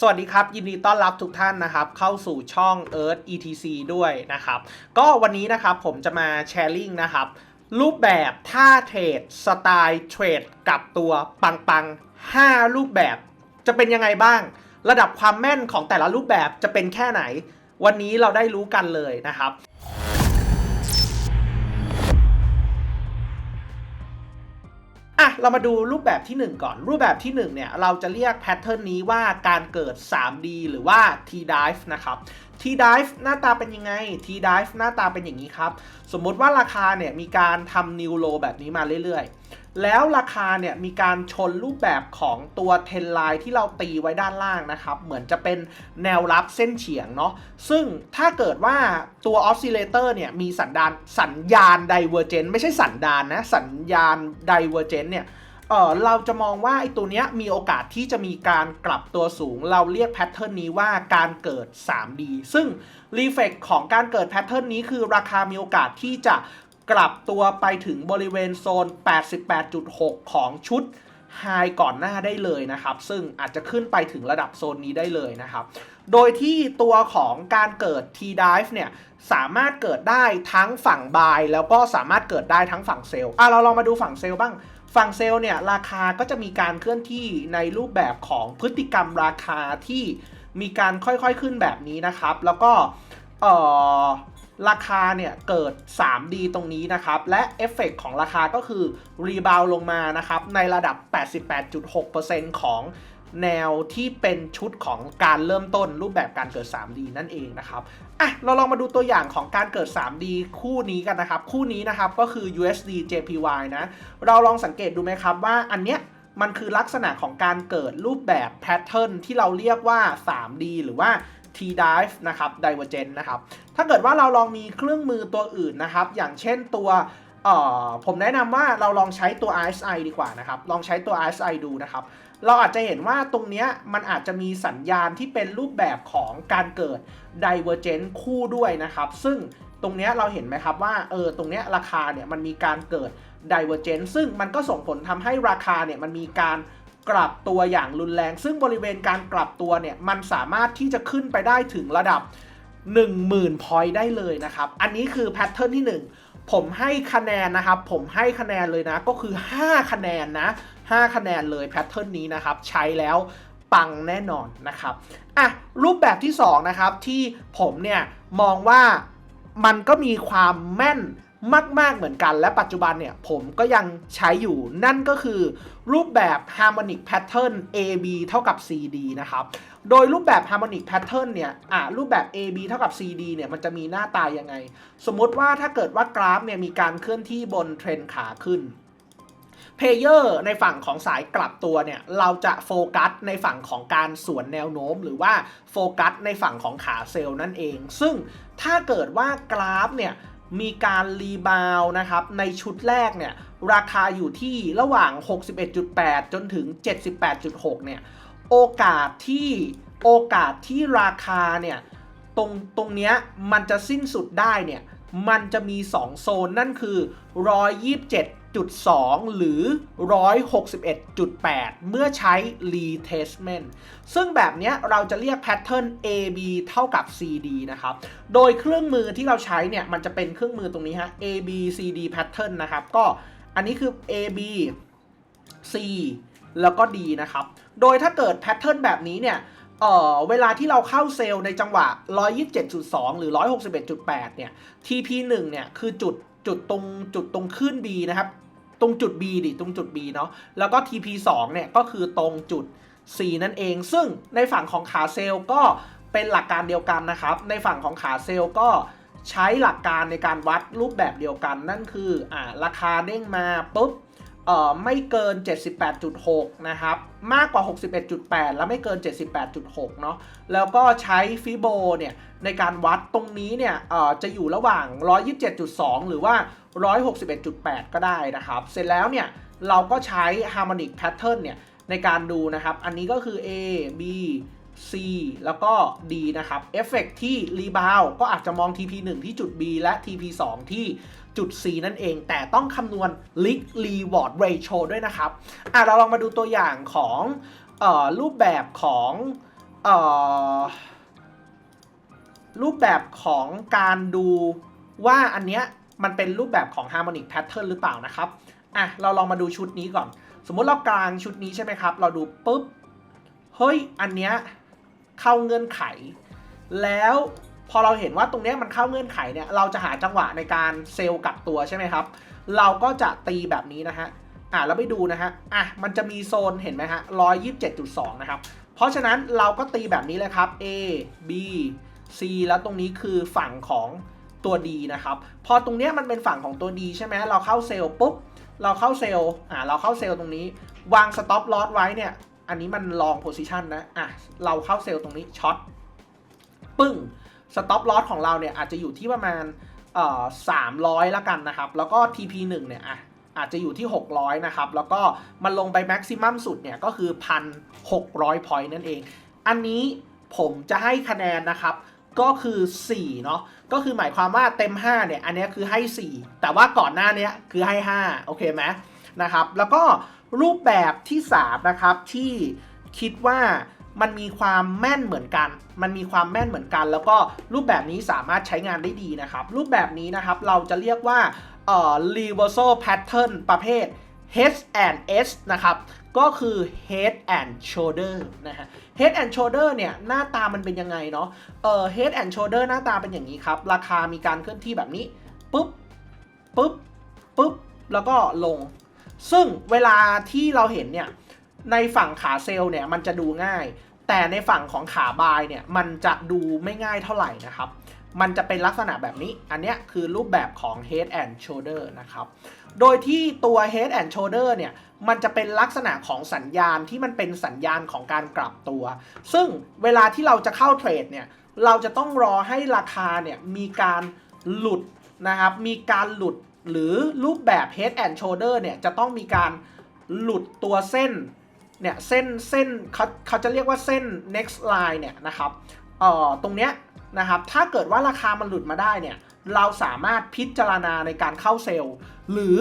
สวัสดีครับ ยินดีต้อนรับทุกท่านนะครับ เข้าสู่ช่อง Earth ETC ด้วยนะครับ ก็วันนี้นะครับผมจะมาแชร์ลิงนะครับ รูปแบบท่าเทรดสไตล์เทรดกับตัวปังปังๆ5รูปแบบ จะเป็นยังไงบ้าง ระดับความแม่นของแต่ละรูปแบบจะเป็นแค่ไหน วันนี้เราได้รู้กันเลยนะครับ อะ เรามาดูรูปแบบที่ 1 ก่อน รูปแบบที่ 1 เนี่ย เราจะเรียกแพทเทิร์นนี้ว่าการเกิด 3D หรือว่า T dive นะครับ T dive หน้าตาเป็นยังไง T dive หน้าตาเป็นอย่างนี้ครับ สมมุติว่าราคาเนี่ยมีการทำ new low แบบนี้มาเรื่อยๆ แล้วราคาเนี่ยมีการชนรูปแบบของตัวเทนไลน์ที่เราตีไว้ด้านล่างนะครับ เหมือนจะเป็นแนวรับเส้นเฉียงเนาะซึ่งถ้าเกิดว่าตัวออสซิเลเตอร์เนี่ยมีสัญญาณสัญญาณไดเวอร์เจนไม่ใช่สัญญาณนะสัญญาณไดเวอร์เจนเนี่ย เออเราจะมองว่าไอ้ตัวเนี้ยมีโอกาสที่จะมีการกลับตัวสูง เราเรียกแพทเทิร์นนี้ว่าการเกิด 3D ซึ่งรีเฟกของการเกิดแพทเทิร์นนี้คือราคามีโอกาสที่จะกลับตัวไปถึงบริเวณโซน 88.6 ของชุดไฮก่อนหน้าได้เลยนะครับ ซึ่งอาจจะขึ้นไปถึงระดับโซนนี้ได้เลยนะครับ โดยที่ตัวของการเกิด T dive เนี่ย สามารถเกิดได้ทั้งฝั่งบายแล้วก็สามารถเกิดได้ทั้งฝั่งเซลล์อะเราลองมาดูฝั่งเซลล์บ้าง ฝั่งเซลล์เนี่ยราคาก็จะมีการเคลื่อนที่ในรูปแบบของพฤติกรรมราคาที่มีการค่อยๆขึ้นแบบนี้นะครับ แล้วก็เออราคาเนี่ยเกิด 3D ตรงนี้นะครับ และเอฟเฟกของราคาก็คือรีบาวลงมานะครับในระดับ 88.6%ของ แนวที่เป็นชุดของการเริ่มต้นรูปแบบการเกิด 3D นั่นเองนะครับอะเราลองมาดูตัวอย่างของการเกิด 3D คู่นี้กันนะครับ คู่นี้นะครับก็คือ USD JPY นะ เราลองสังเกตดูไหมครับว่าอันเนี้ยมันคือลักษณะของการเกิดรูปแบบแพทเทิร์นที่เราเรียกว่า 3D หรือว่า T dive นะครับ divergent นะครับ ถ้าเกิดว่าเราลองมีเครื่องมือตัวอื่นนะครับ อย่างเช่นตัวผมแนะนำว่าเราลองใช้ตัว RSI ดีกว่านะครับ ลองใช้ตัว RSI ดูนะครับ เราอาจจะเห็นว่าตรงนี้มันอาจจะมีสัญญาณที่เป็นรูปแบบของการเกิด divergent คู่ด้วยนะครับ ซึ่งตรงนี้เราเห็นไหมครับว่าเออตรงนี้ราคาเนี่ยมันมีการเกิด divergent ซึ่งมันก็ส่งผลทำให้ราคาเนี่ยมันมีการกลับตัวอย่างรุนแรง ซึ่งบริเวณการกลับตัวเนี่ยมันสามารถที่จะขึ้นไปได้ถึงระดับ 10,000 point ได้เลยนะครับ อันนี้คือแพทเทิร์นที่ 1 ผมให้คะแนนนะครับ ผมให้คะแนนเลยนะ ก็คือ 5 คะแนนนะ 5 คะแนนเลยแพทเทิร์นนี้นะครับ ใช้แล้วปังแน่นอนนะครับอะรูปแบบที่ 2 นะครับ ที่ผมเนี่ยมองว่ามันก็มีความแม่นมาก ๆ เหมือนกัน และปัจจุบันเนี่ย ผมก็ยังใช้อยู่นั่นก็คือรูปแบบ harmonic pattern AB เท่ากับ CD นะครับ โดยรูปแบบ harmonic pattern เนี่ยอะรูปแบบ AB เท่ากับ CD เนี่ยมันจะมีหน้าตายังไง สมมติว่าถ้าเกิดว่ากราฟเนี่ยมีการเคลื่อนที่บนเทรนขาขึ้น เพลเยอร์ในฝั่งของสายกลับตัวเนี่ย เราจะโฟกัสในฝั่งของการสวนแนวโน้ม หรือว่าโฟกัสในฝั่งของขาเซลล์นั่นเอง ซึ่งถ้าเกิดว่ากราฟเนี่ยมีการรีบาวนะครับ ในชุดแรกเนี่ย ราคาอยู่ที่ระหว่าง 61.8 จนถึง 78.6 เนี่ย โอกาสที่โอกาสที่ราคาเนี่ย ตรงตรงเนี้ยมันจะสิ้นสุดได้เนี่ย มันจะมี 2 โซนนั่นคือ1.2หรือ 161.8 เมื่อใช้ retestment ซึ่งแบบนี้เราจะเรียกแพทเทิร์น AB เท่ากับ CD นะครับ โดยเครื่องมือที่เราใช้เนี่ย มันจะเป็นเครื่องมือตรงนี้ฮะ AB CD pattern นะครับ ก็อันนี้คือ AB C แล้วก็ D นะครับ โดยถ้าเกิดแพทเทิร์นแบบนี้เนี่ยเออเวลาที่เราเข้าเซลล์ในจังหวะ 127.2 หรือ 161.8 เนี่ย TP1 เนี่ย คือจุด จุดตรงจุดตรงขึ้น B นะครับ ตรงจุด B ดิตรงจุด B เนาะแล้วก็ TP2 เนี่ยก็คือตรงจุด C นั่นเอง ซึ่งในฝั่งของขาเซลล์ก็เป็นหลักการเดียวกันนะครับ ในฝั่งของขาเซลล์ก็ใช้หลักการในการวัดรูปแบบเดียวกันนั่นคืออ่าราคาเด้งมาปุ๊บ เอ่อไม่เกิน 78.6 นะครับ มากกว่า 61.8 แล้วไม่เกิน 78.6 เนาะแล้วก็ใช้ฟิโบเนี่ยในการวัดตรงนี้เนี่ยเอ่อจะอยู่ระหว่าง 127.2 หรือว่า 161.8 ก็ได้นะครับ เสร็จแล้วเนี่ยเราก็ใช้ harmonic pattern เนี่ยในการดูนะครับ อันนี้ก็คือ A B C แล้วก็ D นะครับ เอฟเฟกที่รีบาวก็อาจจะมอง TP1 ที่จุด B และ TP2 ที่จุด C นั่นเอง แต่ต้องคำนวณ Risk Reward Ratio ด้วยนะครับอะเราลองมาดูตัวอย่างของออรูปแบบของออรูปแบบของการดูว่าอันเนี้ยมันเป็นรูปแบบของ harmonic pattern หรือเปล่านะครับอะเราลองมาดูชุดนี้ก่อน สมมติเรากลางชุดนี้ใช่ไหมครับ เราดูปุ๊บ เฮ้ย อันเนี้ยเข้าเงื่อนไข แล้ว พอเราเห็นว่าตรงนี้มันเข้าเงื่อนไขเนี่ย เราจะหาจังหวะในการเซลล์กลับตัวใช่ไหมครับ เราก็จะตีแบบนี้นะฮะ อะแล้วไปดูนะฮะ อะ มันจะมีโซนเห็นไหมฮะ127.2นะครับ เพราะฉะนั้นเราก็ตีแบบนี้เลยครับ A B C แล้วตรงนี้คือฝั่งของตัว D นะครับ พอตรงนี้มันเป็นฝั่งของตัว D ใช่ไหมเราเข้าเซลล์ปุ๊บ เราเข้าเซลล์ อ่า เราเข้าเซลล์ตรงนี้ วาง stop loss ไว้เนี่ย อันนี้มัน long position นะ อะ เราเข้าเซลล์ตรงนี้ช็อต ปึ้ง stop loss ของเราเนี่ยอาจจะอยู่ที่ประมาณเอ่อ300ละกันนะครับ แล้วก็ TP 1 เนี่ยอะอาจจะอยู่ที่ 600 นะครับ แล้วก็มันลงไปแม็กซิมัมสุดเนี่ยก็คือ 1,600 point นั่นเอง อันนี้ผมจะให้คะแนนนะครับ ก็คือ4เนาะ ก็คือหมายความว่าเต็ม 5 เนี่ย อันนี้คือให้ 4 แต่ว่าก่อนหน้านี้คือให้ 5 โอเคไหมนะครับ แล้วก็รูปแบบที่ 3 นะครับ ที่คิดว่า มันมีความแม่นเหมือนกัน มันมีความแม่นเหมือนกัน แล้วก็รูปแบบนี้สามารถใช้งานได้ดีนะครับ รูปแบบนี้นะครับเราจะเรียกว่าเอ่อ reversal pattern ประเภท H and S นะครับ ก็คือ head and shoulder นะฮะ head and shoulder เนี่ยหน้าตามันเป็นยังไงเนาะ เอ่อ head and shoulder หน้าตาเป็นอย่างนี้ครับ ราคามีการเคลื่อนที่แบบนี้ ปุ๊บ ปุ๊บ ปุ๊บ แล้วก็ลง ซึ่งเวลาที่เราเห็นเนี่ย ในฝั่งขาเซลล์เนี่ยมันจะดูง่าย แต่ในฝั่งของขาบายเนี่ยมันจะดูไม่ง่ายเท่าไหร่นะครับ มันจะเป็นลักษณะแบบนี้ อันเนี้ยคือรูปแบบของ head and shoulder นะครับ โดยที่ตัว head and shoulder เนี่ยมันจะเป็นลักษณะของสัญญาณที่มันเป็นสัญญาณของการกลับตัว ซึ่งเวลาที่เราจะเข้าเทรดเนี่ยเราจะต้องรอให้ราคาเนี่ยมีการหลุดนะครับ มีการหลุดหรือรูปแบบ head and shoulder เนี่ยจะต้องมีการหลุดตัวเส้น เนี่ยเส้นเส้นเขาเขาจะเรียกว่าเส้น next line เนี่ยนะครับเอ่อตรงเนี้ยนะครับถ้าเกิดว่าราคามันหลุดมาได้เนี่ยเราสามารถพิจารณาในการเข้าเซลล์หรือ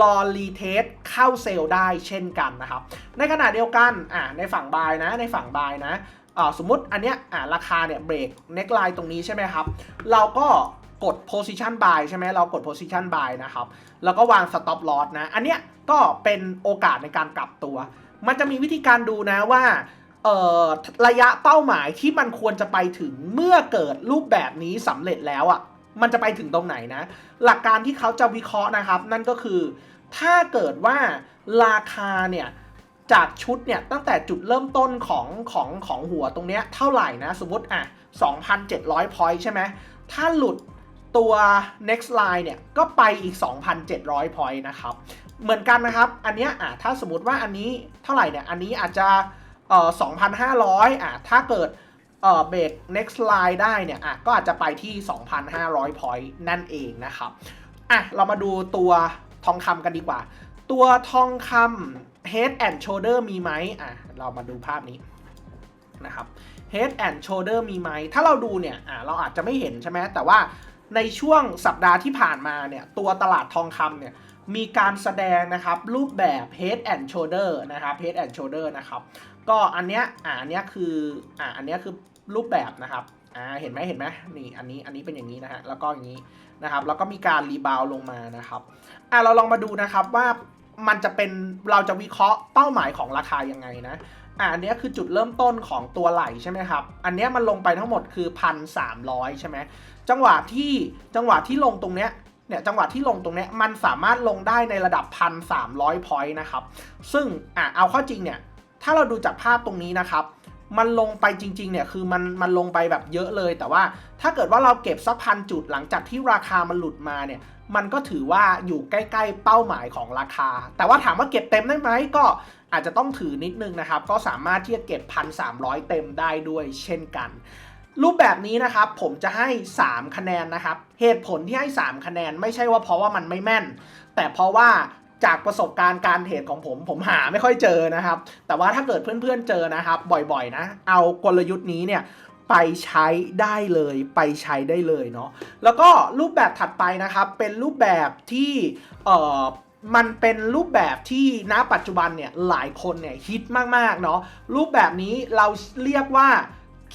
รอรีเทสเข้าเซลล์ได้เช่นกันนะครับในขณะเดียวกันอ่าในฝั่งบายนะในฝั่งบายนะอ่าสมมติอันเนี้ยอ่าราคาเนี่ยเบรก next line ตรงนี้ใช่ไหมครับเราก็กด position buy ใช่ไหมเรากด position buy นะครับแล้วก็วาง stop loss นะอันเนี้ยก็เป็นโอกาสในการกลับตัว มันจะมีวิธีการดูนะว่าระยะเป้าหมายที่มันควรจะไปถึงเมื่อเกิดรูปแบบนี้สำเร็จแล้วอะ่ะ มันจะไปถึงตรงไหนนะ หลักการที่เขาจะวิเคราะห์นะครับ นั่นก็คือ ถ้าเกิดว่าราคาเนี่ยจากชุดเนี่ยตั้งแต่จุดเริ่มต้นของของของหัวตรงเนี้ยเท่าไหร่นะสมมติอะ 2,700 point ใช่ไหมถ้าหลุดตัว next line เนี่ยก็ไปอีก 2,700 point นะครับ เหมือนกันนะครับ อันเนี้ยอะถ้าสมมติว่าอันนี้เท่าไหร่เนี่ย อันนี้อาจจะเอ่อ2,500อะถ้าเกิดเอ่อเบรก next line ได้เนี่ยอะก็อาจจะไปที่ 2,500 point นั่นเองนะครับอะเรามาดูตัวทองคำกันดีกว่า ตัวทองคำ head and shoulder มีไหมอะเรามาดูภาพนี้นะครับ head and shoulder มีไหม ถ้าเราดูเนี่ยอะเราอาจจะไม่เห็นใช่ไหมแต่ว่าในช่วงสัปดาห์ที่ผ่านมาเนี่ยตัวตลาดทองคำเนี่ย มีการแสดงนะครับรูปแบบ head and shoulder นะครับ head and shoulder นะครับก็อันเนี้ยอ่าอันเนี้ยคืออ่าอันเนี้ยคือรูปแบบนะครับอ่าเห็นไหมเห็นไหมนี่อันนี้อันนี้เป็นอย่างนี้นะฮะแล้วก็อย่างนี้นะครับแล้วก็มีการรีบาวลงมานะครับอะเราลองมาดูนะครับว่ามันจะเป็นเราจะวิเคราะห์เป้าหมายของราคายังไงนะอะอันเนี้ยคือจุดเริ่มต้นของตัวไหลใช่ไหมครับ อันเนี้ยมันลงไปทั้งหมดคือพันสามร้อยใช่ไหมจังหวะที่จังหวะที่ลงตรงเนี้ย เนี่ยจังหวะที่ลงตรงเนี้ยมันสามารถลงได้ในระดับพันสามร้อยพอยต์นะครับ ซึ่งอะเอาข้าจริงเนี่ย ถ้าเราดูจากภาพตรงนี้นะครับ มันลงไปจริงๆเนี่ยคือมันมันลงไปแบบเยอะเลย แต่ว่าถ้าเกิดว่าเราเก็บสักพันจุดหลังจากที่ราคามันหลุดมาเนี่ยมันก็ถือว่าอยู่ใกล้ๆเป้าหมายของราคา แต่ว่าถามว่าเก็บเต็มได้ไหมก็อาจจะต้องถือนิดนึงนะครับ ก็สามารถที่จะเก็บ 1,300 เต็มได้ด้วยเช่นกัน รูปแบบนี้นะครับผมจะให้ 3 คะแนนนะครับ เหตุผลที่ให้ 3 คะแนนไม่ใช่ว่าเพราะว่ามันไม่แม่น แต่เพราะว่าจากประสบการณ์การเทรดของผมผมหาไม่ค่อยเจอนะครับ แต่ว่าถ้าเกิดเพื่อนๆเจอนะครับ บ่อยๆ นะ เอากลยุทธ์นี้เนี่ยไปใช้ได้เลยไปใช้ได้เลยเนาะแล้วก็รูปแบบถัดไปนะครับ เป็นรูปแบบที่เอ่อมันเป็นรูปแบบที่ณปัจจุบันเนี่ยหลายคนเนี่ยฮิตมากๆเนาะรูปแบบนี้เราเรียกว่า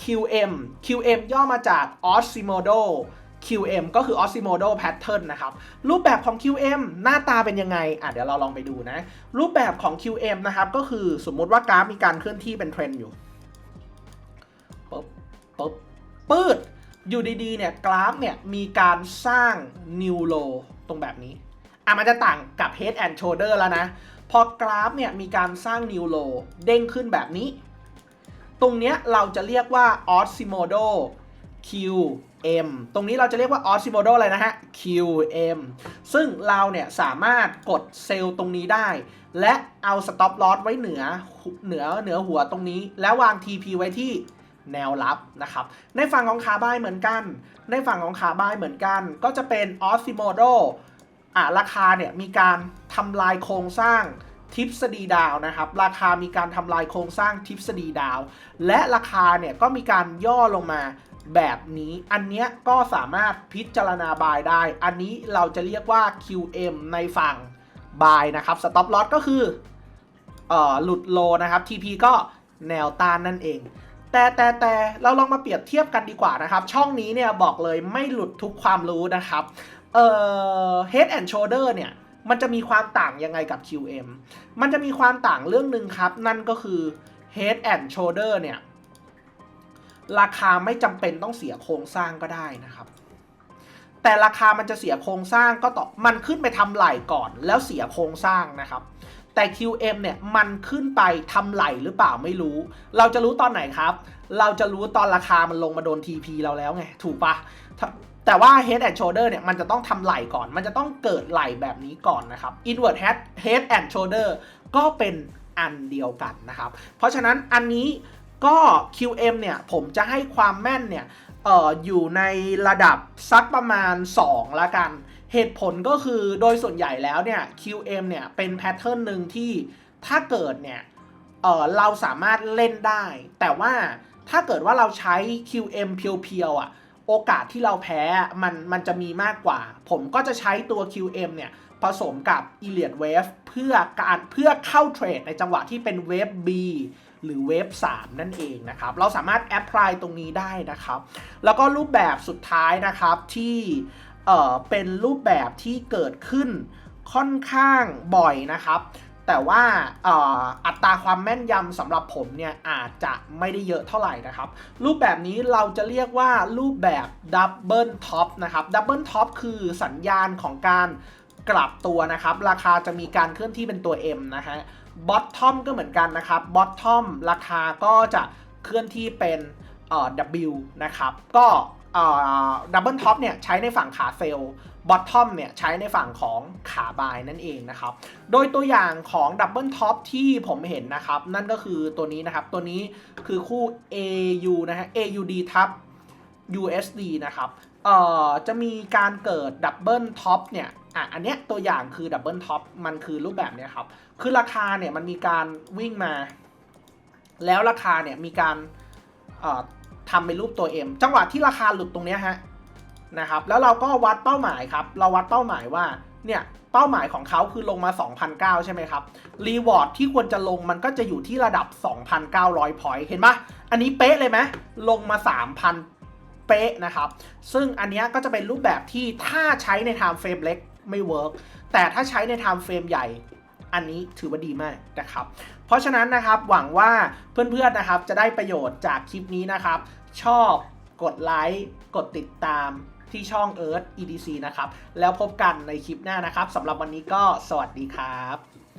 QM QM ย่อมาจาก Osimodo QM ก็คือ Osimodo Pattern นะครับ รูปแบบของ QM หน้าตาเป็นยังไง อะเดี๋ยวเราลองไปดูนะ รูปแบบของ QM นะครับ ก็คือสมมุติว่ากราฟมีการเคลื่อนที่เป็นเทรนด์อยู่ปึ๊บปึ๊บปืดอยู่ดีๆเนี่ยกราฟเนี่ยมีการสร้าง new low ตรงแบบนี้ อะมันจะต่างกับ head and shoulder แล้วนะ พอกราฟเนี่ยมีการสร้าง new low เด้งขึ้นแบบนี้ ตรงเนี้ยเราจะเรียกว่า Osmodo QM ตรงนี้เราจะเรียกว่า Osmodo อะไรนะฮะ QM ซึ่งเราเนี่ยสามารถกดเซลล์ตรงนี้ได้ และเอา stop loss ไว้เหนือเหนือเหนือหัวตรงนี้ แล้ววาง TP ไว้ที่แนวรับนะครับ ในฝั่งของขาบายเหมือนกัน ในฝั่งของขาบายเหมือนกัน ก็จะเป็น Osimodo อะราคาเนี่ยมีการทำลายโครงสร้าง ทิปสดีดาวนะครับ ราคามีการทำลายโครงสร้างทิปสดีดาว และราคาเนี่ยก็มีการย่อลงมาแบบนี้ อันเนี้ยก็สามารถพิจารณาบายได้ อันนี้เราจะเรียกว่า QM ในฝั่งบายนะครับ stop loss ก็คือออหลุดโลนะครับ TP ก็แนวต้านนั่นเอง แต่แต่แต่เราลองมาเปรียบเทียบกันดีกว่านะครับ ช่องนี้เนี่ยบอกเลยไม่หลุดทุกความรู้นะครับ เอ่อ head and shoulder เนี่ย มันจะมีความต่างยังไงกับ QM มันจะมีความต่างเรื่องหนึ่งครับ นั่นก็คือ head and shoulder เนี่ย ราคาไม่จำเป็นต้องเสียโครงสร้างก็ได้นะครับ แต่ราคามันจะเสียโครงสร้างก็ต่อมันขึ้นไปทำไหลก่อนแล้วเสียโครงสร้างนะครับ แต่ QM เนี่ยมันขึ้นไปทำไหลหรือเปล่าไม่รู้ เราจะรู้ตอนไหนครับ เราจะรู้ตอนราคามันลงมาโดน TP เราแล้วไง ถูกปะแต่ว่า head and shoulder เนี่ยมันจะต้องทำไหลก่อน มันจะต้องเกิดไหลแบบนี้ก่อนนะครับ inward head head and shoulder ก็เป็นอันเดียวกันนะครับ เพราะฉะนั้นอันนี้ก็ QM เนี่ยผมจะให้ความแม่นเนี่ยอออยู่ในระดับสักประมาณ 2 ละกัน เหตุผลก็คือโดยส่วนใหญ่แล้วเนี่ย QM เนี่ยเป็นแพทเทิร์นหนึ่งที่ถ้าเกิดเนี่ยเออเราสามารถเล่นได้ แต่ว่าถ้าเกิดว่าเราใช้ QM เพียวๆอะโอกาสที่เราแพ้มันมันจะมีมากกว่า ผมก็จะใช้ตัว QM เนี่ยผสมกับ e l i o t Wave เพื่อการเพื่อเข้าเทรดในจังหวะที่เป็นเวฟ B หรือเวฟ3นั่นเองนะครับ เราสามารถแอพพลายตรงนี้ได้นะครับ แล้วก็รูปแบบสุดท้ายนะครับที่ เอ่อเป็นรูปแบบที่เกิดขึ้นค่อนข้างบ่อยนะครับ แต่ว่าอ่ออัตราความแม่นยำสำหรับผมเนี่ยอาจจะไม่ได้เยอะเท่าไหร่นะครับ รูปแบบนี้เราจะเรียกว่ารูปแบบดับเบิลท็อปนะครับดับเบิลท็อปคือสัญญาณของการกลับตัวนะครับ ราคาจะมีการเคลื่อนที่เป็นตัว M นะฮะบอททอมก็เหมือนกันนะครับบอททอมราคาก็จะเคลื่อนที่เป็นเอ่อ W นะครับ ก็ ดับเบิลท็อปเนี่ยใช้ในฝั่งขาเซลล์บอททอมเนี่ยใช้ในฝั่งของขาบายนั่นเองนะครับ โดยตัวอย่างของดับเบิลท็อปที่ผมเห็นนะครับ นั่นก็คือตัวนี้นะครับ ตัวนี้คือคู่ AU นะฮะ AUD ทับ USD นะครับ เอ่อ จะมีการเกิดดับเบิลท็อปเนี่ย อะ อันเนี้ยตัวอย่างคือดับเบิลท็อป มันคือรูปแบบเนี้ยครับ คือราคาเนี่ยมันมีการวิ่งมา แล้วราคาเนี่ยมีการเอ่อ ทำเป็นรูปตัว M จังหวะที่ราคาหลุดตรงนี้ฮะนะครับ แล้วเราก็วัดเป้าหมายครับ เราวัดเป้าหมายว่าเนี่ยเป้าหมายของเขาคือลงมา 2,009 ใช่ไหมครับ รีวอร์ดที่ควรจะลงมันก็จะอยู่ที่ระดับ 2,900 พอยต์เห็นปะอันนี้เป๊ะเลยไหมลงมา 3,000 เป๊ะนะครับ ซึ่งอันนี้ก็จะเป็นรูปแบบที่ถ้าใช้ใน time frame เล็กไม่เวิร์กแต่ถ้าใช้ใน time frame ใหญ่ อันนี้ถือว่าดีมากนะครับ เพราะฉะนั้นนะครับหวังว่าเพื่อนๆนะครับจะได้ประโยชน์จากคลิปนี้นะครับ ชอบกดไลค์กดติดตามที่ช่อง Earth EDC นะครับ แล้วพบกันในคลิปหน้านะครับสำหรับวันนี้ก็สวัสดีครับ